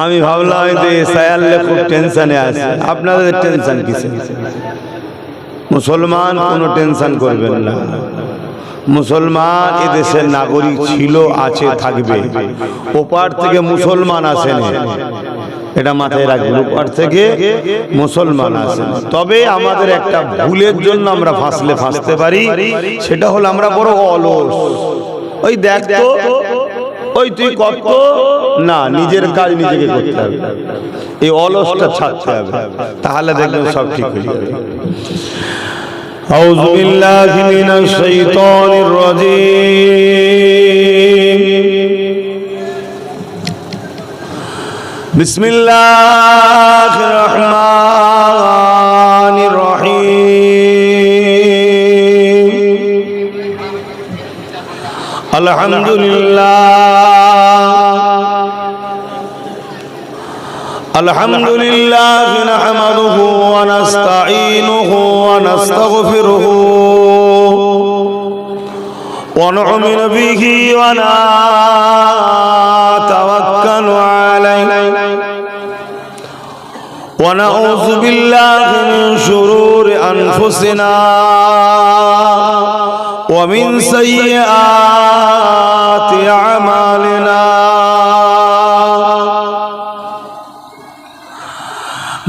আমি ভাবলাম হয়তো সায়াল্লে খুব টেনশনে আছে। আপনাদের টেনশন কিসে মুসলমান কোনো টেনশন করবেন না। মুসলমান এদেশের নাগরিক ছিল আছে থাকবে। ওপার থেকে মুসলমান আসেন। এটা মাথায় রাখবেন। ওপার থেকে মুসলমান আসেন। তবে আমাদের একটা ভুলের জন্য আমরা ফাঁসলে ফাঁসতে পারি। সেটা হলো আমরা বড় অলস। ওই দেখ ওই তুই কত না নিজের কাজ নিজেকে করতে হবে এই অলসটা ছাড়তে হবে তাহলে দেখবেন সব ঠিক হয়ে যাবে أعوذ بالله من الشيطان الرجيم بسم الله الرحمن الرحيم الحمد لله الحمد لله نحمده ونستعينه ونستغفره ونؤمن به ونتوكل عليه ونعوذ بالله من شرور أنفسنا ومن سيئات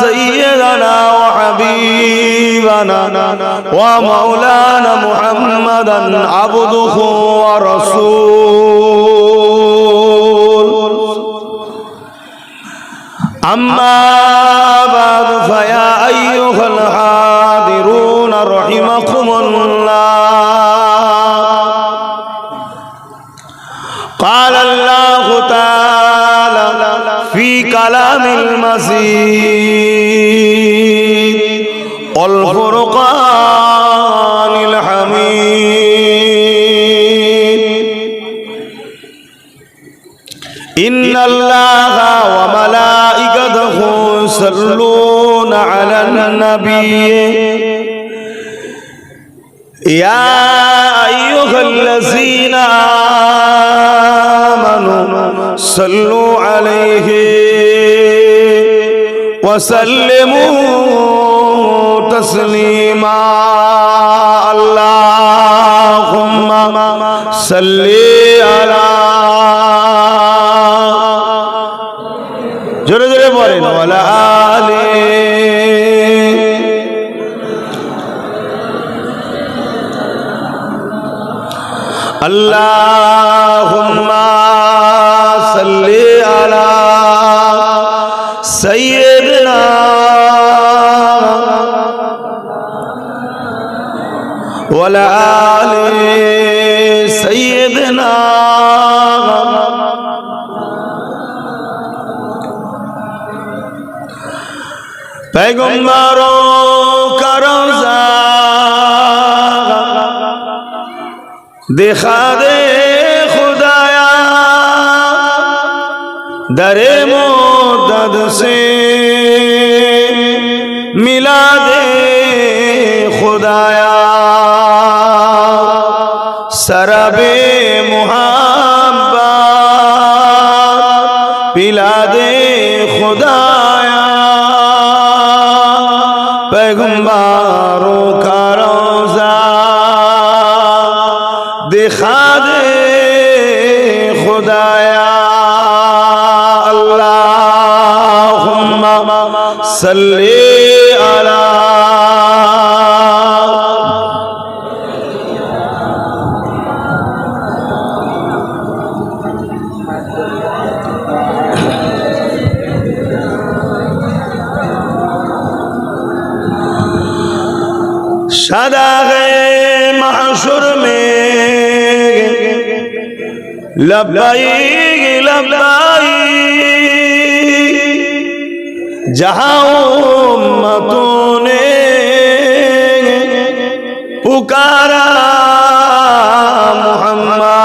سيدنا وحبيبنا ومولانا محمدا عبده ورسول أما بعد فيا أيها الحاضرون رحمكم الله قال الله تعالى في كلام المزيد يصلون على النبي. يا أيها الذين آمنوا صلوا عليه وسلموا تسليما. اللهم صل على جرے جرے بولے ولا আলী اللهم صل على سيدنا وعلى آل سيدنا দেখা দে খুদায়া দরে মো দদ সে খোদায়া আল্লাহ সাল্লি আলা সাদা لبيك لبيك جہاں امتوں نے پکارا محمد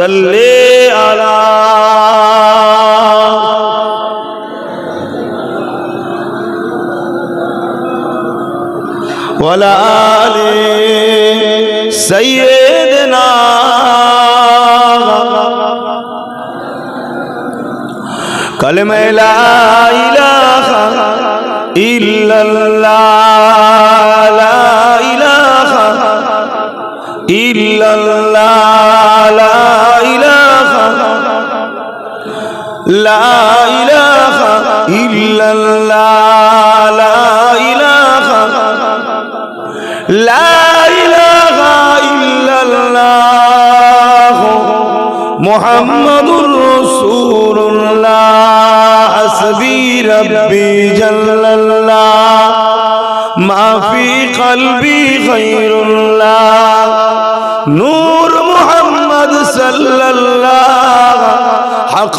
صلی علی ولا آل سيدنا كلمة لا إله إلا الله লা ইলাহা ইল্লাল্লাহ, লা ইলাহা লা ইলাহা ইল্লাল্লাহ, মুহাম্মাদুর রাসূলুল্লাহ হাসবি রব্বি জাল্লাল্লাহ, মা ফি কলবি গায়রুল্লাহ নূর মুহাম্মদ সাল্লাল্লাহ حق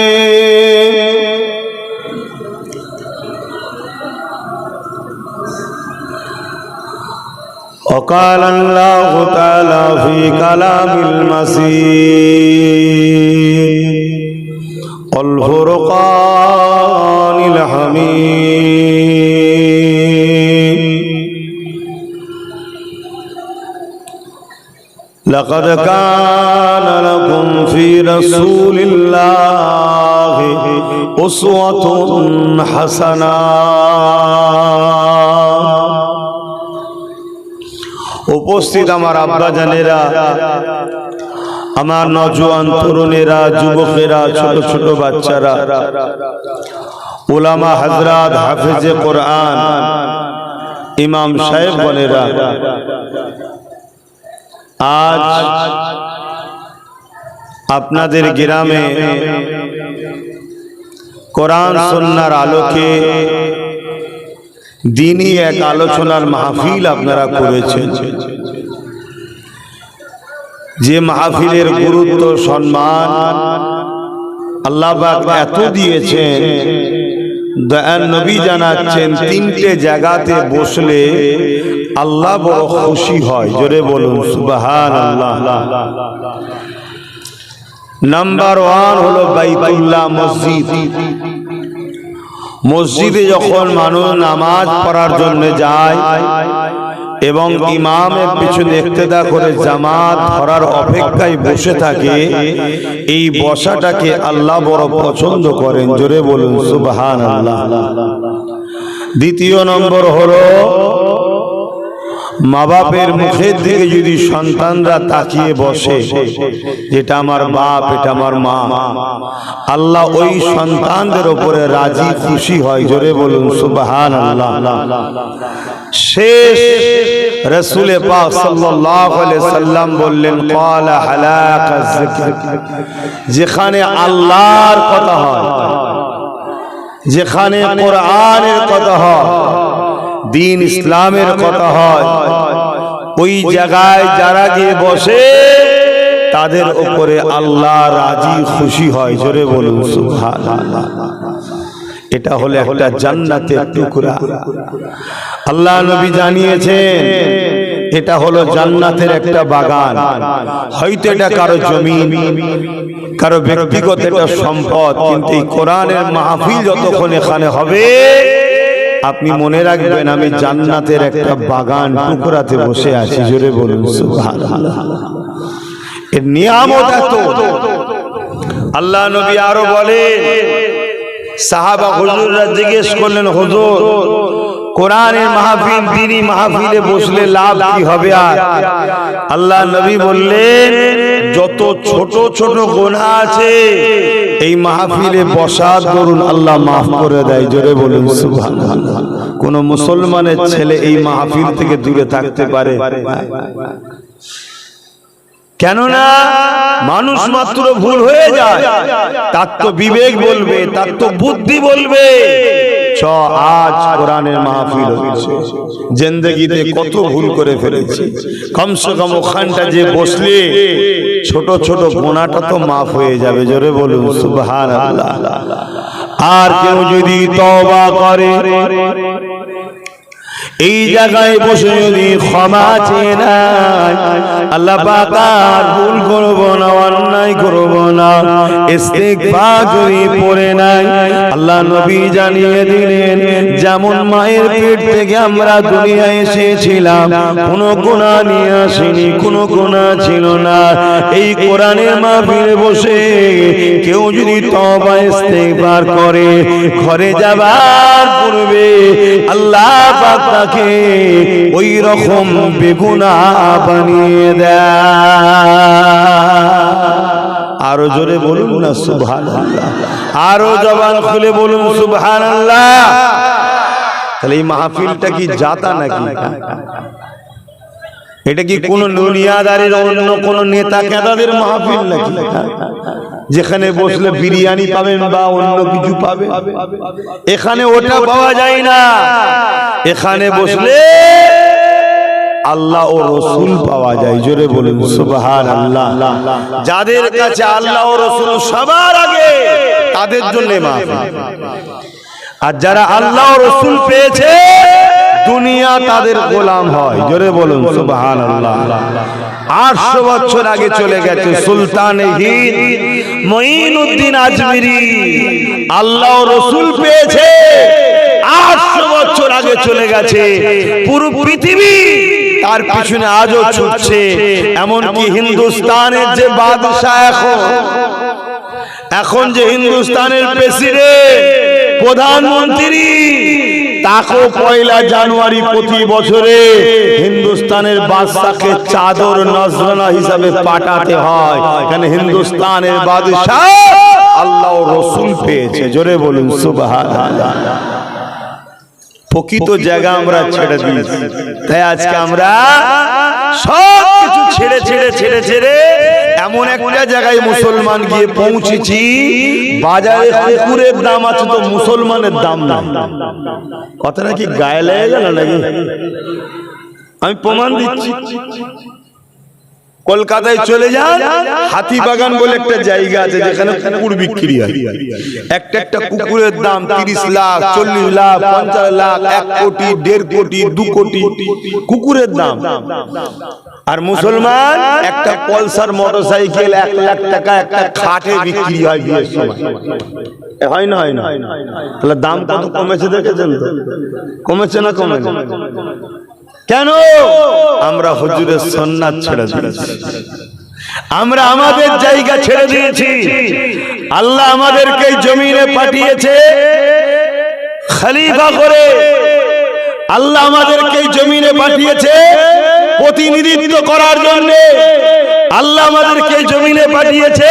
وقال الله تعالى في كلام المسيح والفرقان الحميد لقد كان لكم في رسول الله أسوة حسنة উপস্থিত আমার আব্বা জানেরা, আমার নজওয়ান তরুণেরা, যুবকেরা, ছোট ছোট বাচ্চারা ওলামা হজরত হাফিজে কোরআন, ইমাম সাহেব বনেরা, আজ আপনাদের গ্রামে কোরআন সন্ন্যার আলোকে দিনই এক আলোচনার মাহফিল আপনারা করেছেন। যে মাহফিলের গুরুত্ব, সম্মান আল্লাহ এত দিয়েছেন নবী জানাচ্ছেন, তিনটে জায়গাতে বসলে আল্লাহ বড় খুশি হয়। জোরে বলুন সুবাহান আল্লাহ নাম্বার ওয়ান হলো বাইতুল্লাহ মসজিদ। মসজিদে যখন মানুষ নামাজ পড়ার জন্য যায় এবং ইমামের পিছনে ইক্তেদা করে জামাত ধরার অপেক্ষায় বসে থাকে। এই বসাটাকে আল্লাহ বড় পছন্দ করেন। জোরে বলুন সুবহান আল্লাহ দ্বিতীয় নম্বর হলো মা বাপের মুখের দিকে যদি সন্তানরা তাকিয়ে বসে, যেটা আমার বাপ, এটা আমার মা, আল্লাহ ওই সন্তানদের ওপরে রাজি, খুশি হয়। জোরে বলুন সুবহান আল্লাহ শেষ রসুলে পাক সাল্লাল্লাহু আলাইহি সাল্লাম বললেন, ক্বালা হালাকা যেখানে আল্লাহর কথা হয়, যেখানে কোরআনের কথা হয় দিন ইসলামের কথা হয়। ওই জায়গায় যারা গিয়ে বসে তাদের উপরে আল্লাহ রাজি খুশি হয়। জোরে বলুন সুবহানাল্লাহ। এটা হলো একটা জান্নাতের টুকরা। আল্লাহ নবী জানিয়েছেন এটা হলো জান্নাতের একটা বাগান। হয়তো এটা কারও জমি কারও ব্যক্তিগত একটা সম্পদ কিন্তু এই কোরআনের মাহফিল যতক্ষণ এখানে হবে আপনি মনে রাখবেন আমি জান্নাতের একটা বাগান, টুকরাতে বসে আছি। জোরে বলুন এর নিয়ামত আল্লাহ নবী আরও বলে সাহাবা হুজুররা জিজ্ঞেস করলেন, হুজুর কোরআনের মাহফিল দিনী মাহফিলে বসলে লাভ কি হবে আর? আল্লাহ নবী বললেন, যত ছোট ছোট গোনা আছে, এই মাহফিলে বসার দরুন আল্লাহ মাফ করে দেয়। জোরে বলুন কোন মুসলমানের ছেলে এই মাহফিল থেকে দূরে থাকতে পারে? কেননা, মানুষ মাত্র ভুল হয়ে যায়। তার তো বিবেক বলবে, তার তো বুদ্ধি বলবে। আজ কোরআনের মাহফিল কত ভুল করে কমসে কম ওখানটা যে বসলে ছোট ছোট তো মাফ হয়ে যাবে। জোরে বলুন আর কেউ যদি তওবা করে, এই জায়গায় বসে যদি ক্ষমা আল্লাহ পাক আর ভুল না, অন্যায় ইস্তেগফার যদি পড়ে নাই। আল্লাহ নবী জানিয়ে দিলেন যেমন মায়ের পেট থেকে আমরা দুনিয়ায় এসেছিলাম। কোনো গুনাহ নিয়ে আসিনি কোনো গুনাহ ছিল না। এই কোরআনের মাহফিলে বসে কেউ যদি তওবা ইস্তেগফার করে ঘরে যাবার পূর্বে আল্লাহ পাক তাকে ওই রকম বেগুনা বানিয়ে দেয়। আরও জোরে বলুন না সুবহান আরও জবান খুলে বলুন সুবহান তাহলে এই মাহফিলটা কি জাতা নাকি? এটা কি কোন দুনিয়াদারের অন্য কোন নেতা কেদাদের মাহফিল নাকি? যেখানে বসলে বিরিয়ানি পাবেন বা অন্য কিছু পাবেন। এখানে ওটা পাওয়া যায় না। এখানে বসলে আল্লাহ ও রসুল পাওয়া যায়। জোরে বলুন সুবহান আল্লাহ যাদের কাছে আল্লাহ ও রসুল সবার আগে, তাদের জন্য আর যারা আল্লাহ ও রসুল পেয়েছে, দুনিয়া তাদের গোলাম হয়। জোরে বলুন সুবহান আল্লাহ আটশো বছর আগে চলে গেছে সুলতান হিন্দ, মঈনুদ্দিন আজমিরি। আল্লাহ রসুল পেয়েছে, আটশো বছর আগে চলে গেছে পুরো পৃথিবী। তার পিছনে আজও ছুটছে। এমনকি হিন্দুস্তানের যে বাদশাহ এখন। এখন। যে হিন্দুস্তানের প্রেসিডেন্ট প্রধানমন্ত্রী তাকেও পয়লা জানুয়ারি প্রতি বছরে হিন্দুস্তানের বাদশাকে চাদর নজরানা হিসাবে পাঠাতে হয়। কেন হিন্দুস্তানের বাদশাহ আল্লাহ রসুল পেয়েছে। জোরে বলুন সুবহানাল্লাহ। প্রকৃত জায়গা আমরা ছেড়ে দিয়েছি তাই আজকে আমরা সব কিছু ছেড়ে ছেড়ে ছেড়ে ছেড়ে এমন একটা জায়গায় মুসলমান গিয়ে পৌঁছেছি বাজারে কুকুরের দাম আছে তো মুসলমানের দাম না কথাটা কি গায়ে লেগে গেল নাকি আমি প্রমাণ দিচ্ছি কলকাতায় চলে যান হাতিবাগান বলে একটা জায়গা আছে যেখানে কুকুর বিক্রি হয়। একটা একটা কুকুরের দাম তিরিশ লাখ চল্লিশ লাখ পঞ্চাশ লাখ এক কোটি দেড় কোটি দু কোটি কুকুরের দাম। আর মুসলমান একটা পলসার মোটর সাইকেল এক লাখ টাকা একটা খাটে বিক্রি হয় বিয়ের সময়। হয় না হয় না। তাহলে দাম কত? কমেছে দেখেছেন তো? কমেছে না কমে কেন? আমরা হুজুরের সন্ন্যাত ছেড়ে দিয়েছি। আমরা আমাদের জায়গা ছেড়ে দিয়েছি। আল্লাহ আমাদেরকে জমিনে পাঠিয়েছে। খলিফা করে আল্লাহ আমাদেরকে জমিনে পাঠিয়েছে প্রতিনিধিত্ব করার জন্য। আল্লাহ আমাদেরকে জমিনে পাঠিয়েছে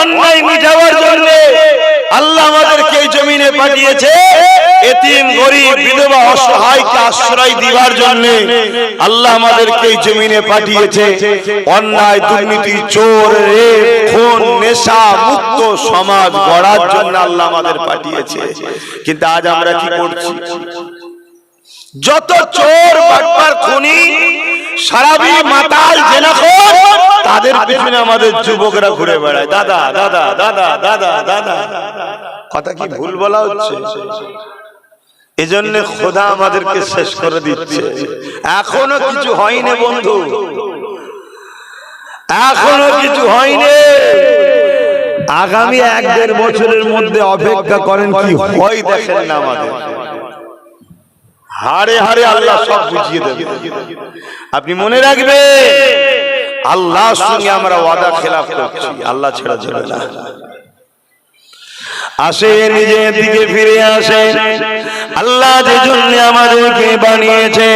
অন্যায় মিটাবার জন্য। আল্লাহ আমাদেরকে এই জমিনে পাঠিয়েছে। এতিম গরিব বিধবা অসহায়কে আশ্রয় দিবার জন্য আল্লাহ আমাদেরকে এই জমিনে পাঠিয়েছে। অন্যায়, দুর্নীতি, চোর, রেপ, খুন, নেশা, মুক্ত সমাজ গড়ার জন্য আল্লাহ আমাদের পাঠিয়েছে। কিন্তু আজ আমরা কি করছি? যত চোর, বাটপার, খুনি সারাবি মাতাল জেনাখোর তাদের পিছনে আমাদের যুবকরা ঘুরে বেড়ায়। দাদা দাদা দাদা দাদা দাদা কথা কি ভুল বলা হচ্ছে? এজন্য খোদা আমাদেরকে শেষ করে দিচ্ছে। এখনও কিছু হয়নি বন্ধু। এখনও কিছু হয়নি। আগামী এক দেড় বছরের মধ্যে অপেক্ষা করেন কি? হয় দেখেন না আমাদের। হারে হারে আল্লাহ সব বুঝিয়ে দেবে। আপনি মনে রাখবে আল্লাহর সঙ্গে আমরা ওয়াদা খেলাফ করছি, আল্লাহ ছেড়ে না। আসে, নিজের দিকে ফিরে আসে। আল্লাহ যে জন্য আমাদেরকে বানিয়েছে,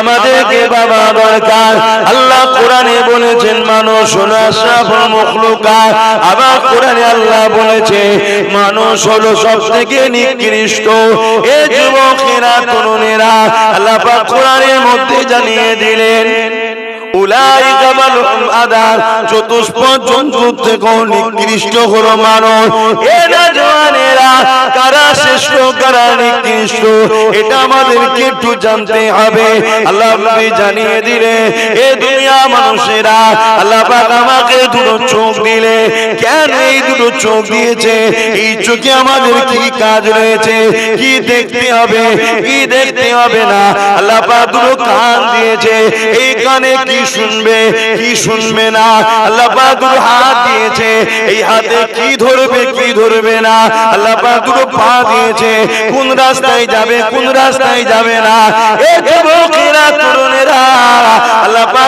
আমাদেরকে বাবা দরকার। আল্লাহ কোরআনে বলেছেন, মানুষ হলো আশরাফুল আবার কোরআনে আল্লাহ বলেছে, মানুষ হলো সব থেকে নিকৃষ্ট। এ যুবকেরা, তরুণেরা, আল্লাহ কোরআনের মধ্যে জানিয়ে দিলেন বালুম আদার চতুষ্পদ জন্তুর থেকেও নিকৃষ্ট হলো মানুষ এরা জওয়ানেরা কারা শ্রেষ্ঠ, কারা নিকৃষ্ট, এটা আমাদেরকে একটু জানতে হবে। আল্লাহ নবী জানিয়ে দিলে এ দুনিয়া মানুষেরা, আল্লাহ পাক আমাকে দুটো চোখ দিলে। কেন এই দুটো চোখ দিয়েছে? এই চোখে আমাদের কি কাজ রয়েছে? কি দেখতে হবে? কি দেখতে হবে না? আল্লাহ পাক দুটো কান দিয়েছে। এই কানে কি শুনবে? কি শুনবে? না, আল্লাহ বাহাদুর হাত দিয়েছে। এই হাতে কি ধরবে কি ধরবে না, আল্লাহ বাহাদুর পা দিয়েছে। কোন রাস্তায় যাবে, কোন রাস্তায় যাবে না। এ যুবকেরা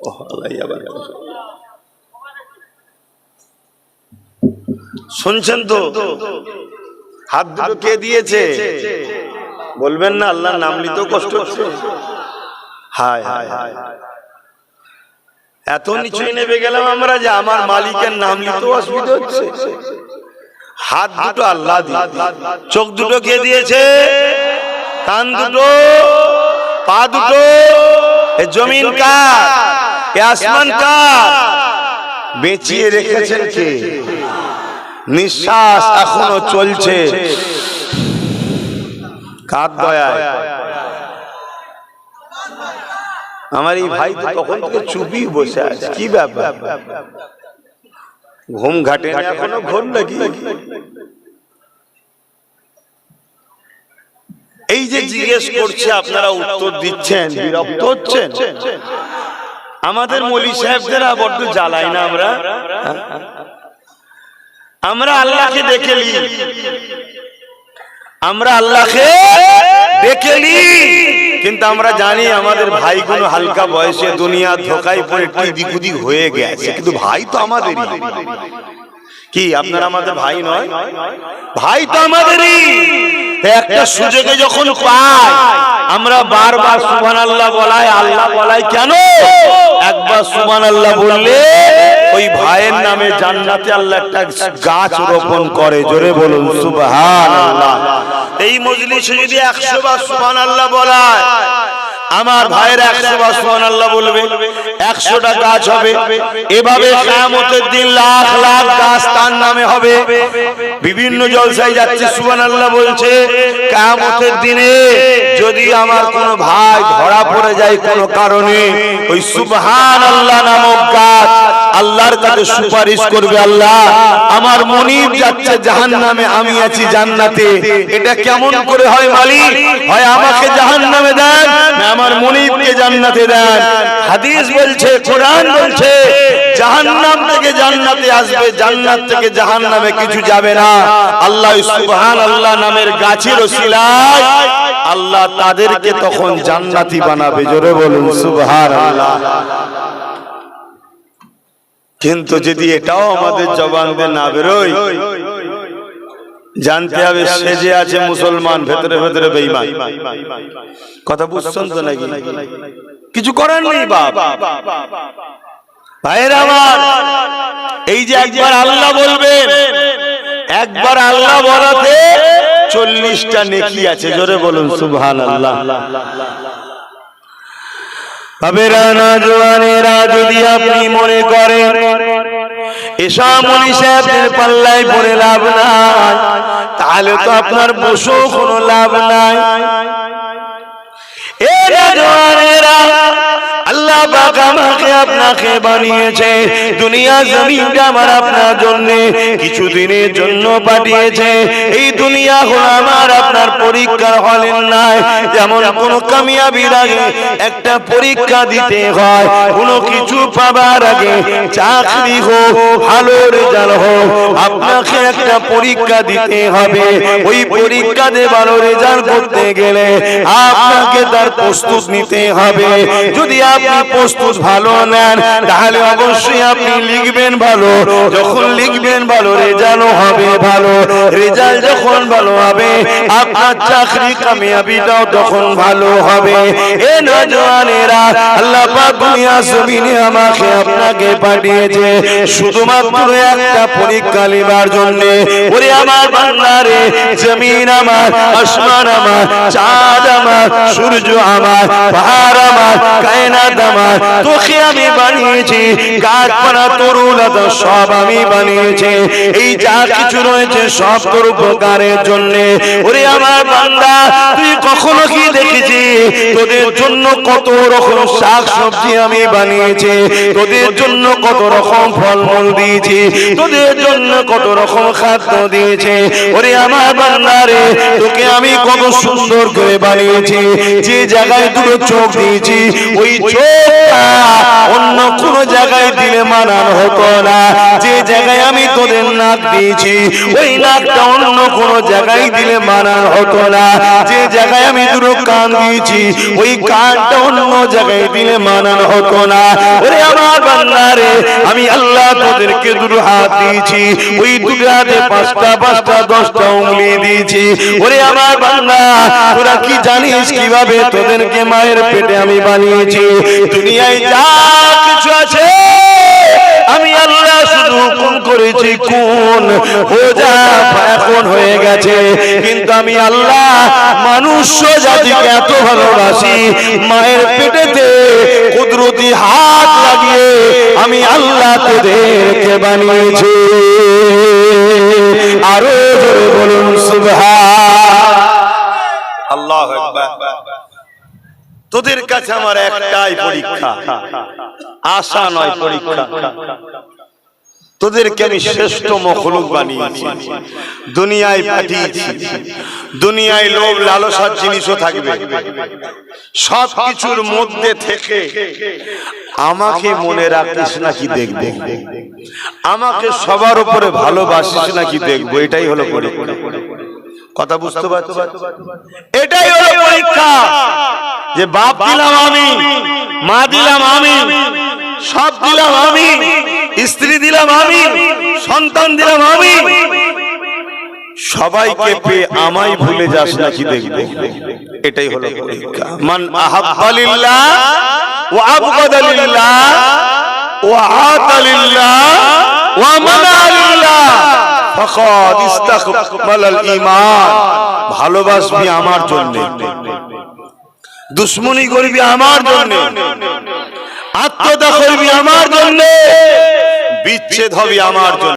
আল্লাহ শুনছেন তো? হাত কে দিয়েছে? বলবেন না, আল্লাহর নাম নিতেও কষ্ট হচ্ছে। হায় হায় হায়। এত নিচুই নেবে গেলাম আমরা যে আমার মালিকের নাম নিতেও অসুবিধা হচ্ছে। হাত দুটো আল্লাহ চোখ দুটো কে দিয়েছে? কান দুটো? পা দুটো? জমিন কার? এ আসমান কার? বেঁচিয়ে রেখেছেন কে? নিঃশ্বাস এখনও চলছে। কার দয়ায়? আমার এই ভাই তখন থেকে চুপি বসে আছে। কি ব্যাপার? ঘুম ঘাটে এখনও? ঘুম নাকি? এই যে জিজ্ঞেস করছে আপনারা উত্তর দিচ্ছেন বিরক্ত হচ্ছেন? আমাদের মলি সাহেবদেরা বড্ড জ্বালাই না আমরা? আমরা? আল্লাহকে দেখে নি আমরা আল্লাহকে দেখে নি কিন্তু আমরা জানি আমাদের ভাই কোনো হালকা বয়সে দুনিয়া ধোকায় পড়ে টিদিক উদিক হয়ে গেছে। কিন্তু ভাই তো আমাদেরই। কি আপনারা আমাদের ভাই নয়? ভাই তো আমাদেরই। একটা সুযোগে যখন পাই, আমরা বারবার সুমান আল্লাহ বলাই আল্লাহ বলাই কেন? একবার সুমান আল্লাহ বললে ওই ভাইয়ের নামে জান্নাতে আল্লাহ একটা গাছ রোপণ করে। জোরে বলুন আল্লাহ এই মজলিসে যদি একশো বার সুমান আল্লাহ বলায় আমার ভাইয়ের একশো বার আল্লাহ বলবে একশোটা গাছ হবে এভাবে কিয়ামতের দিন লাখ লাখ গাছ তার নামে হবে। বিভিন্ন জলসায় যাচ্ছে সুবান আল্লাহ বলছে কামতের দিনে যদি আমার কোনো ভাই ধরা পড়ে যায় কোনো কারণে ওই সুবহান আল্লাহ নামক গাছ আল্লাহর কাছে সুপারিশ করবে আল্লাহ, আমার মনিব যাচ্ছে জাহান্নামে, আমি আছি জান্নাতে। এটা কেমন করে হয় মালিক? হয় আমাকে জাহান্নামে দেন না আমার মনিবকে জান্নাতে দেন? হাদিস বলছে, কোরআন বলছে, জাহান্নাম থেকে জান্নাতে আসবে, জান্নাত থেকে জাহান্নামে কিছু যাবে না। আল্লাহ সুবহান আল্লাহ নামের গাছের ওসিলায় আল্লাহ তাদেরকে তখন জান্নাতি বানাবে। জোরে বলুন সুবহান আল্লাহ কিন্তু যদি এটাও আমাদের জবান দিয়ে না বেরোয়, জানতে হবে সে যে আছে মুসলমান, ভেতরে ভেতরে বেইমান কথা বুঝছেন তো নাকি? কিছু করার নেই বাপ। ভাইয়ের আমার এই যে একবার আল্লাহ বলবেন, একবার আল্লাহ বলাতে চল্লিশটা নেকি আছে, জোরে বলুন সুবহান আল্লাহ আপনার লাভ নাই। জোয়ানেরা, আল্লাহ আমাকে আপনাকে বানিয়েছে দুনিয়া জমিনটা আমার আপনার জন্য, কিছুদিনের জন্য পাঠিয়েছে। এই দুনিয়া হলো আমার আপনার পরীক্ষার হলেন নাই যেমন কোন কামিয়াবির আগে একটা পরীক্ষা দিতে হয়, কোনো কিছু পাবার আগে চাকরি হোক, ভালো রেজাল্ট হোক, আপনাকে একটা পরীক্ষা দিতে হবে। ওই পরীক্ষাতে ভালো রেজাল্ট করতে গেলে আপনাকে তার প্রস্তুত নিতে হবে। যদি আপনি প্রস্তুত ভালো নেন, তাহলে অবশ্যই আপনি লিখবেন ভালো। যখন লিখবেন ভালো রেজাল্ট হবে ভালো। রেজাল্ট যখন ভালো হবে, আপনার চাকরি কামিয়াবিটাও তখন ভালো হবে। এ নজওয়ানেরা, আল্লাহ পাক দুনিয়া জমিনে আমাকে আপনাকে পাঠিয়েছে। শুধুমাত্র একটা পরীক্ষা নেবার জন্য। ওরে আমার বান্দারে জমিন আমার, আসমান আমার, চাঁদ আমার, সূর্য আমার, পাহাড় আমার, কায়নাত আমার। তোকে আমি বানিয়েছি গাছপালা তরুলতা সব আমি বানিয়েছি। এই যা কিছু রয়েছে, সব তোর উপকারের জন্য। ওরে আমার বান্দা, তুই কখনো কি দেখেছি? তোদের জন্য কত রকম শাক সবজি আমি বানিয়েছি। তোদের জন্য কত রকম ফলমূল দিয়েছি। তোদের জন্য কত রকম খাদ্য দিয়েছে। ওরে আমার বান্দারে তোকে আমি কত সুন্দর করে বানিয়েছি। যে জায়গায় দুটো চোখ দিয়েছি, ওই চোখটা অন্য কোন জায়গায় দিলে মানান হতো না। যে জায়গায় আমি তোদের নাক দিয়েছি, ওই নাকটা অন্য কোন জায়গায় দিলে মানান হতো না। যে জায়গায় আমি দুটো কান দিয়েছি ওই কানটা অন্য জায়গায় দিলে মানান হতো না। ওরে আমার বান্দারে আমি আল্লাহ তোদেরকে দুটো হাত দিয়েছি ওই দুটো হাতে পাঁচটা পাঁচটা দশটা উঙ্গলি দিয়েছি। ওরে আমার বান্দা তোরা কি জানিস কীভাবে তোদেরকে মায়ের পেটে আমি বানিয়েছি? দুনিয়ায় যা কিছু আছে আমি আল্লাহ শুধু হুকুম করেছি কোন হোজা এখন হয়ে গেছে, কিন্তু আমি আল্লাহ মানুষ জাতিকে এত ভালোবাসি, মায়ের পেটেতে কুদরতি হাত লাগিয়ে আমি আল্লাহ তোদেরকে বানিয়েছি। আরও জোরে বলুন আল্লাহ তোদের কাছে আমার একটাই পরীক্ষা, আশা নয় পরীক্ষা। তোদেরকে আমি শ্রেষ্ঠ মখলুক বানিয়েছি। দুনিয়ায় পাঠিয়েছি। দুনিয়ায় লোভ লালসার জিনিসও থাকবে। সব কিছুর মধ্যে থেকে আমাকে মনে রাখিস নাকি দেখবে? আমাকে সবার উপরে ভালোবাসিস নাকি দেখব? এটাই হলো পরীক্ষা। কথা বুঝতে পারছ? এটাই হলো পরীক্ষা। যে বাপ দিলাম আমি, মা দিলাম আমি সব দিলাম আমি, স্ত্রী দিলাম আমি, সন্তান দিলাম আমি। সবাইকে পেয়ে আমায় ভুলে যাস নাকি দেখবে? এটাই হলো মান আহাব্বালিল্লাহ ওয়া আবগাদালিল্লাহ ওয়া আতালিল্লাহ ওয়া মানালিল্লাহ ফাকাদ ইস্তাকমালাল ঈমান। ভালোবাসবি আমার জন্য। দুশ্মনী করবি আমার জন্য। আত্মদা করবি আমার জন্য। বিচ্ছেদ হবে আমার জন্য।